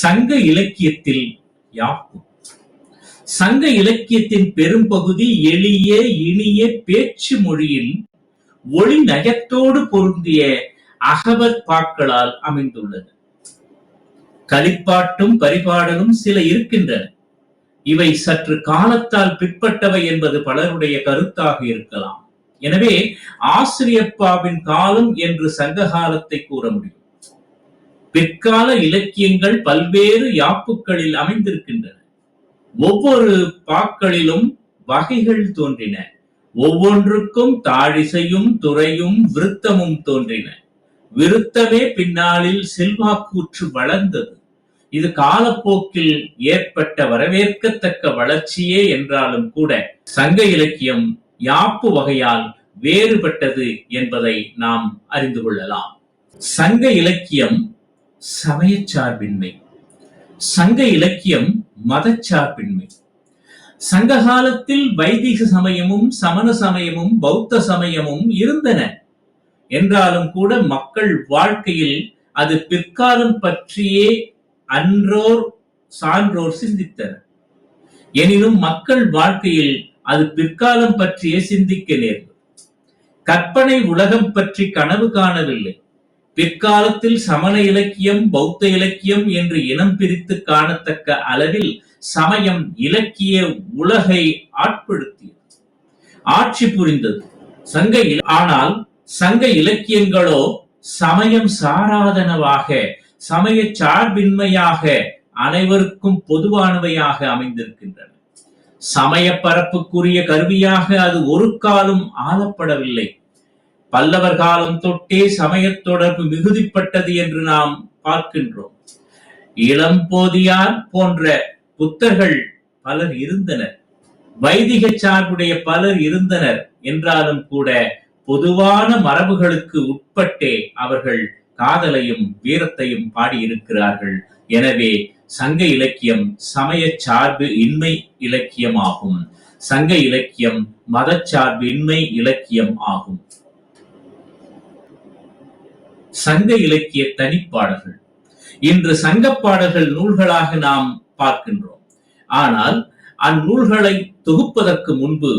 சங்க இலக்கியத்தில் யாக்கும்? சங்க இலக்கியத்தின் பெரும்பகுதி எளிய இனிய பேச்சு மொழியில் ஒளி நயத்தோடு பொருந்திய அகவற் பாக்களால் அமைந்துள்ளது. களிப்பாட்டும் பரிபாடலும் சில இருக்கின்றன. இவை சற்று காலத்தால் பிற்பட்டவை என்பது பலருடைய கருத்தாக இருக்கலாம். எனவே ஆசிரியப்பாவின் காலம் என்று சங்க காலத்தை கூற முடியும். பிற்கால இலக்கியங்கள் பல்வேறு யாப்புக்களில் அமைந்திருக்கின்றன. ஒவ்வொரு பாக்களிலும் வகைகள் தோன்றின. ஒவ்வொன்றுக்கும் தாழிசையும் துறையும் விருத்தமும் தோன்றின. விருத்தமே பின்னாளில் செல்வாக்கூற்று வளர்ந்தது. இது காலப்போக்கில் ஏற்பட்ட வரவேற்கத்தக்க வளர்ச்சியே என்றாலும் கூட சங்க இலக்கியம் யாப்பு வகையால் வேறுபட்டது என்பதை நாம் அறிந்து கொள்ளலாம். சங்க இலக்கியம் சமயச்சார்பின்மை. சங்க இலக்கியம் மதச்சார்பின்மை. சங்க காலத்தில் வைதிக சமயமும் சமண சமயமும் பௌத்த சமயமும் இருந்தன. என்றாலும் கூட மக்கள் வாழ்க்கையில் அது பிற்காலம் பற்றியே அன்றோர் சான்றோர் சிந்தித்தனர். எனினும் மக்கள் வாழ்க்கையில் அது பிற்காலம் பற்றியே சிந்திக்க நேர்ந்தது. கற்பனை உலகம் பற்றி கனவு காணவில்லை. பிற்காலத்தில் சமண இலக்கியம் பௌத்த இலக்கியம் என்று இனம் பிரித்து காணத்தக்க அளவில் சமயம் இலக்கிய உலகை ஆட்படுத்தியது. ஆட்சி புரிந்தது. சங்க ஆனால் சங்க இலக்கியங்களோ சமயம் சாராதனவாக சமய சார்பின்மையாக அனைவருக்கும் பொதுவானவையாக அமைந்திருக்கின்றன. சமய பரப்புக்குரிய கருவியாக அது ஒரு காலம் ஆளப்படவில்லை. பல்லவர் காலம் தொட்டே சமயத் தொடர்பு மிகுதிப்பட்டது என்று நாம் பார்க்கின்றோம். இளம்போதியார் போன்ற புத்தர்கள் பலர் இருந்தனர். வைதிக சார்புடைய பலர் இருந்தனர் என்றாலும் கூட பொதுவான மரபுகளுக்கு உட்பட்டே அவர்கள் காதலையும் வீரத்தையும் பாடியிருக்கிறார்கள். எனவே சங்க இலக்கியம் சமய சார்பு இன்மை இலக்கியமாகும். சங்க இலக்கியம் மதச்சார்பு இன்மை இலக்கியம் ஆகும். சங்க இலக்கிய தனிப்பாடல்கள். இன்று சங்கப்பாடல்கள் நூல்களாக நாம் பார்க்கின்றோம். ஆனால் அந்நூல்களை தொகுப்பதற்கு முன்பு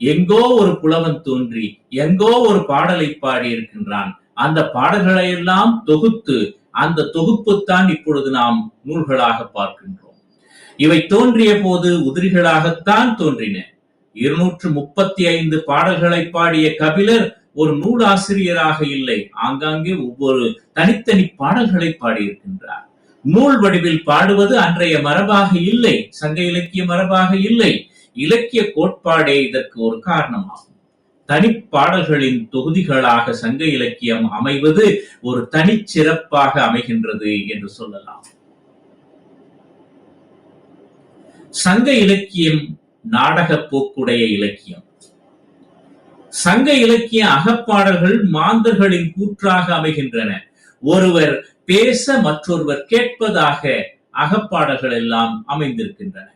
எங்கோ ஒரு புலவன் தோன்றி எங்கோ ஒரு பாடலை பாடி இருக்கின்றான். அந்த பாடல்களை எல்லாம் தொகுத்து அந்த தொகுப்புத்தான் இப்பொழுது நாம் நூல்களாக பார்க்கின்றோம். இவை தோன்றிய போது உதிரிகளாகத்தான் தோன்றின. இருநூற்று முப்பத்தி ஐந்து பாடல்களை பாடிய கபிலர் ஒரு நூலாசிரியராக இல்லை ஆங்காங்கே ஒவ்வொரு தனித்தனி பாடல்களை பாடியிருக்கின்றார். நூல் வடிவில் பாடுவது அன்றைய மரபாக இல்லை சங்க இலக்கிய மரபாக இல்லை இலக்கிய கோட்பாடே இதற்கு ஒரு காரணமாகும். தனிப்பாடல்களின் தொகுதிகளாக சங்க இலக்கியம் அமைவது ஒரு தனிச்சிறப்பாக அமைகின்றது என்று சொல்லலாம். சங்க இலக்கியம் நாடக போக்குடைய இலக்கியம். சங்க இலக்கிய அகப்பாடல்கள் மாந்தர்களின் கூற்றாக அமைகின்றன. ஒருவர் பேச மற்றொருவர் கேட்பதாக அகப்பாடல்கள் எல்லாம் அமைந்திருக்கின்றன.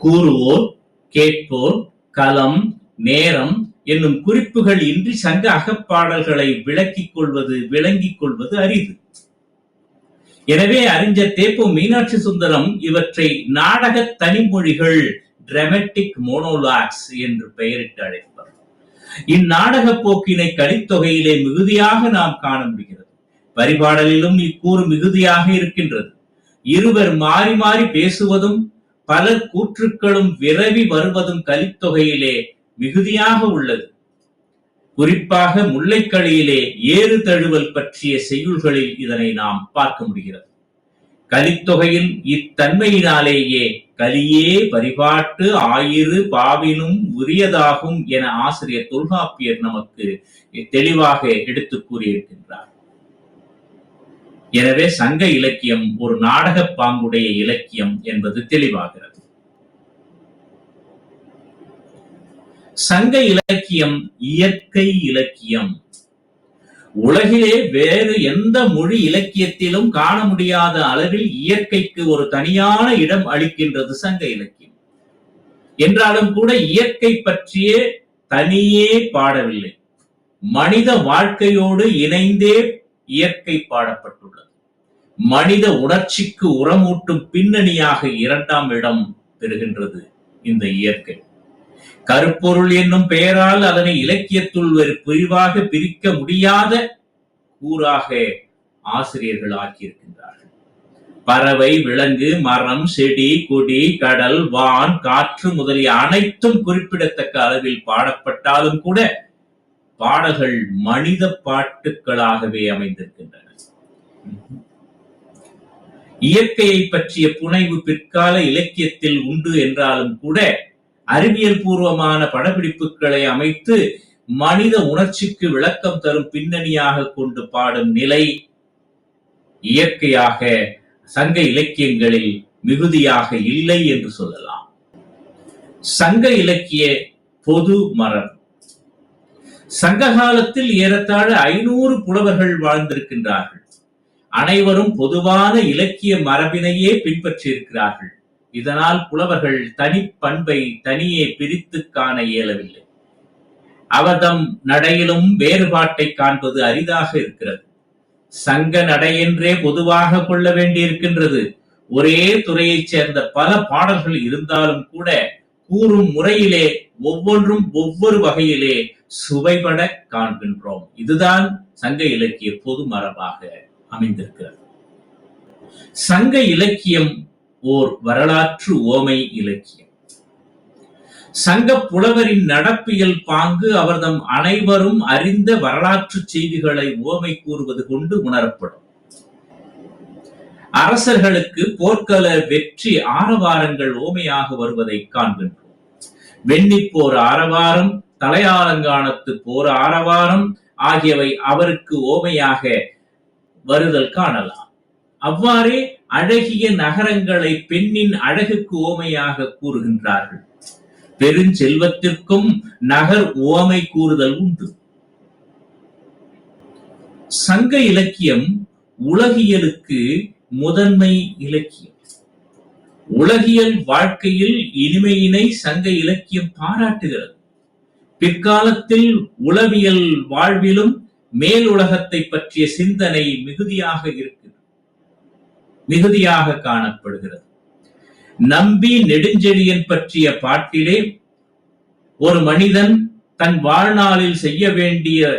கூறுவோர் கேட்போர் களம் நேரம் என்னும் குறிப்புகள் இன்றி சங்க அகப்பாடல்களை விளக்கிக் கொள்வது விளங்கிக் கொள்வது அரிது. எனவே அறிஞர் தேப்பு மீனாட்சி சுந்தரம் இவற்றை நாடக தனிமொழிகள் டிரமெட்டிக் மோனோலாக்ஸ் என்று பெயரிட்டு அழைப்பர். இந்நாடக போக்கினை கலித்தொகையிலே மிகுதியாக நாம் காண முடிகிறது. பரிபாடலிலும் இக்கூறு மிகுதியாக இருக்கின்றது. இருவர் மாறி மாறி பேசுவதும் பல கூற்றுக்களும் விரவி வருவதும் கலித்தொகையிலே மிகுதியாக உள்ளது. குறிப்பாக முல்லைக்களியிலே ஏறு தழுவல் பற்றிய செய்யுள்களில் இதனை நாம் பார்க்க முடிகிறது. கலித்தொகையில் இத்தன்மையினாலேயே கலியே பரிபாட்டு ஆயிரு பாவினும் உரியதாகும் என ஆசிரியர் தொல்காப்பியர் நமக்கு தெளிவாக எடுத்துக் கூறியிருக்கின்றார். எனவே சங்க இலக்கியம் ஒரு நாடக பாங்குடைய இலக்கியம் என்பது தெளிவாகிறது. சங்க இலக்கியம் இயற்கை இலக்கியம். உலகிலே வேறு எந்த மொழி இலக்கியத்திலும் காண முடியாத அளவில் இயற்கைக்கு ஒரு தனியான இடம் அளிக்கின்றது சங்க இலக்கியம். என்றாலும் கூட இயற்கை பற்றியே தனியே பாடவில்லை. மனித வாழ்க்கையோடு இணைந்தே இயற்கை பாடப்பட்டுள்ளது. மனித உணர்ச்சிக்கு உரமூட்டும் பின்னணியாக இரண்டாம் இடம் பெறுகின்றது இந்த இயற்கை. கருப்பொருள் என்னும் பெயரால் அதனை இலக்கியத்துள் ஒரு பிரிவாக பிரிக்க முடியாத கூறாக ஆசிரியர்கள் ஆக்கியிருக்கின்றார்கள். பறவை விலங்கு மரம் செடி கொடி கடல் வான் காற்று முதலிய அனைத்தும் குறிப்பிடத்தக்க அளவில் பாடப்பட்டாலும் கூட பாடல்கள் மனித பாட்டுக்களாகவே அமைந்திருக்கின்றன. இயற்கையை பற்றிய புனைவு பிற்கால இலக்கியத்தில் உண்டு என்றாலும் கூட அறிவியல் பூர்வமான படப்பிடிப்புகளை அமைத்து மனித உணர்ச்சிக்கு விளக்கம் தரும் பின்னணியாக கொண்டு பாடும் நிலை இயற்கையாக சங்க இலக்கியங்களில் மிகுதியாக இல்லை என்று சொல்லலாம். சங்க இலக்கிய பொது மரபு சங்க காலத்தில் ஏறத்தாழ ஐநூறு புலவர்கள் வாழ்ந்திருக்கின்றார்கள். அனைவரும் பொதுவான இலக்கிய மரபினையே பின்பற்றியிருக்கிறார்கள். இதனால் புலவர்கள் தனிப்பண்பை தனியே பிரித்து காண இயலவில்லை. அவதம் நடையிலும் வேறுபாட்டை காண்பது அரிதாக இருக்கிறது. சங்க நடையென்றே பொதுவாக கொள்ள வேண்டியிருக்கின்றது. ஒரே துறையைச் சேர்ந்த பல பாடல்கள் இருந்தாலும் கூட கூறும் முறையிலே ஒவ்வொன்றும் ஒவ்வொரு வகையிலே சுவைபட காண்கின்றோம். இதுதான் சங்க இலக்கிய பொது மரபாக அமைந்திருக்கிறது. சங்க இலக்கியம் ஓர் வரலாற்று ஓமை இலக்கியம். சங்க புலவரின் நடப்பியல் பாங்கு அவர்தம் அனைவரும் அறிந்த வரலாற்று செய்திகளை ஓமை கூறுவது கொண்டு உணரப்படும். அரசர்களுக்கு போர்க்கள வெற்றி ஆரவாரங்கள் ஓமையாக வருவதை காண்கின்றோம். வெண்ணிப்போர் ஆரவாரம் தலையாலங்கானத்து போர் ஆரவாரம் ஆகியவை அவருக்கு ஓமையாக வருதல் காணலாம். அவ்வாறே அழகிய நகரங்களை பெண்ணின் அழகுக்கு ஓமையாக கூறுகின்றார்கள். பெருஞ்செல்வத்திற்கும் நகர் ஓமை கூறுதல் உண்டு. சங்க இலக்கியம் உலகியலுக்கு முதன்மை இலக்கியம். உலகியல் வாழ்க்கையில் இனிமையினை சங்க இலக்கியம் பாராட்டுகிறது. பிற்காலத்தில் உளவியல் வாழ்விலும் மேல் உலகத்தை பற்றிய சிந்தனை மிகுதியாக இருக்கு. மிகுதியாக காணப்படுகிறது. நம்பி நெடுஞ்செழியன் பற்றிய பாட்டிலே ஒரு மனிதன் தன் வாழ்நாளில் செய்ய வேண்டிய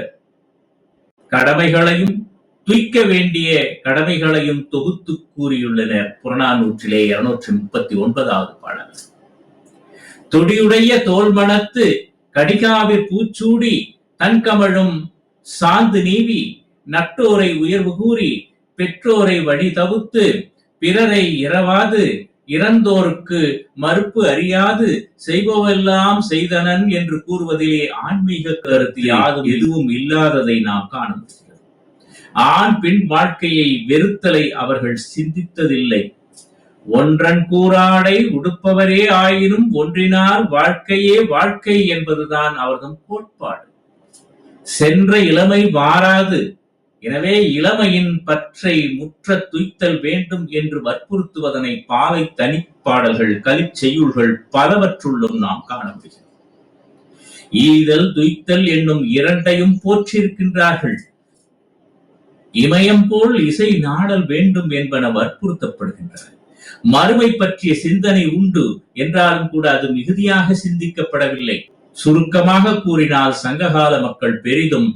கடமைகளையும் துய்க்க வேண்டிய கடமைகளையும் தொகுத்து கூறியுள்ளனர். புறநானூற்றிலே இருநூற்றி முப்பத்தி ஒன்பதாவது பாடல். தொடியுடைய தோல்மணத்து கடிகாவி பூச்சூடி தன்கமழும் சாந்து நீவி நட்டோரை உயர்வு கூறி பெற்றோரை வழி தவுத்து பிறரை இரவாது இறந்தோருக்கு மறுப்பு அறியாது செய்பவெல்லாம் செய்தனன் என்று கூறுவதிலே ஆன்மீக கருத்து யாதும் எதுவும் இல்லாததை நாம் காண முடிகிறது. ஆண் பெண் வாழ்க்கையை வெறுத்தலை அவர்கள் சிந்தித்ததில்லை. ஒன்றன் கூறாடை உடுப்பவரே ஆயினும் ஒன்றினார் வாழ்க்கையே வாழ்க்கை என்பதுதான் அவர்தம் கோட்பாடு. சென்ற இளமை வாராது எனவே இளமையின் பற்றை முற்ற துய்த்தல் வேண்டும் என்று வற்புறுத்துவதனை பாலை தனிப்பாடல்கள் கலிச்செய்யுள்கள் பலவற்றுள்ளும் நாம் காண முடிகிறது ஈதல் துய்த்தல் என்னும் இரண்டையும் போற்றிருக்கின்றார்கள். இமயம் போல் இசை நாடல் வேண்டும் என்பன வற்புறுத்தப்படுகின்றன. மறுமை பற்றிய சிந்தனை உண்டு என்றாலும் கூட அது மிகுதியாக சிந்திக்கப்படவில்லை. சுருக்கமாக கூறினால் சங்ககால மக்கள் பெரிதும்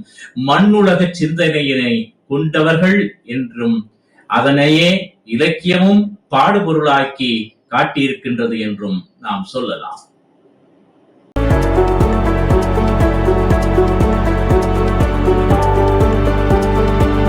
மண்ணுலக சிந்தனையினை கொண்டவர்கள் என்றும் அதனையே இலக்கியமும் பாடுபொருளாக்கி காட்டியிருக்கின்றது என்றும் நாம் சொல்லலாம்.